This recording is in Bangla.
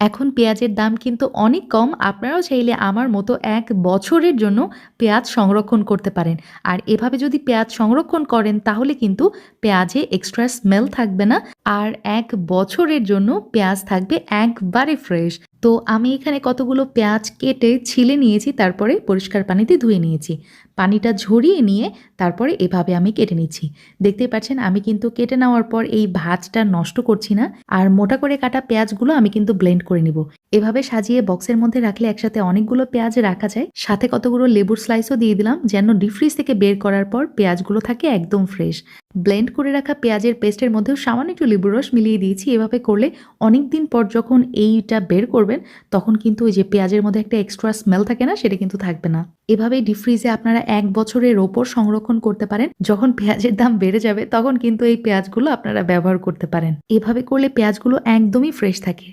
এখন পেঁয়াজের দাম কিন্তু অনেক কম, আপনারাও চাইলে আমার মতো এক বছরের জন্য পেঁয়াজ সংরক্ষণ করতে পারেন। আর এভাবে যদি পেঁয়াজ সংরক্ষণ করেন, তাহলে কিন্তু পেঁয়াজে এক্সট্রা স্মেল থাকবে না। আর এক বছরের জন্য পেঁয়াজ থাকবে একবারে ফ্রেশ তো আমি এখানে কতগুলো পেঁয়াজ কেটে ছিলে নিয়েছি, তারপরে পরিষ্কার পানিতে ধুয়ে নিয়েছি। পানিটা ঝরিয়ে নিয়ে তারপরে এভাবে আমি কেটে নিচ্ছি। দেখতে পাচ্ছেন, আমি কিন্তু কেটে নেওয়ার পর এই ভাজটা নষ্ট করছি না। আর মোটা করে কাটা পেঁয়াজগুলো আমি কিন্তু ব্লেন্ড করে নিব। এভাবে সাজিয়ে বক্সের মধ্যে রাখলে একসাথে অনেকগুলো পেঁয়াজ রাখা যায়। সাথে কতগুলো লেবুর স্লাইসও দিয়ে দিলাম, যেন ডিপ ফ্রিজ থেকে বের করার পর পেঁয়াজগুলো থাকে একদম ফ্রেশ ব্লেন্ড করে রাখা পেঁয়াজের পেস্টের মধ্যেও সামান্য একটু লেবুর রস মিলিয়ে দিয়েছি। এভাবে করলে অনেক দিন পর যখন এইটা বের করবেন, তখন কিন্তু ওই যে পেঁয়াজের মধ্যে একটা এক্সট্রা স্মেল থাকে না, সেটা কিন্তু থাকবে না। এভাবেই ডিপ ফ্রিজে আপনারা এক বছরের ওপর সংরক্ষণ করতে পারেন। যখন পেঁয়াজের দাম বেড়ে যাবে, তখন কিন্তু এই পেঁয়াজগুলো আপনারা ব্যবহার করতে পারেন। এভাবে করলে পেঁয়াজগুলো একদমই ফ্রেশ থাকে।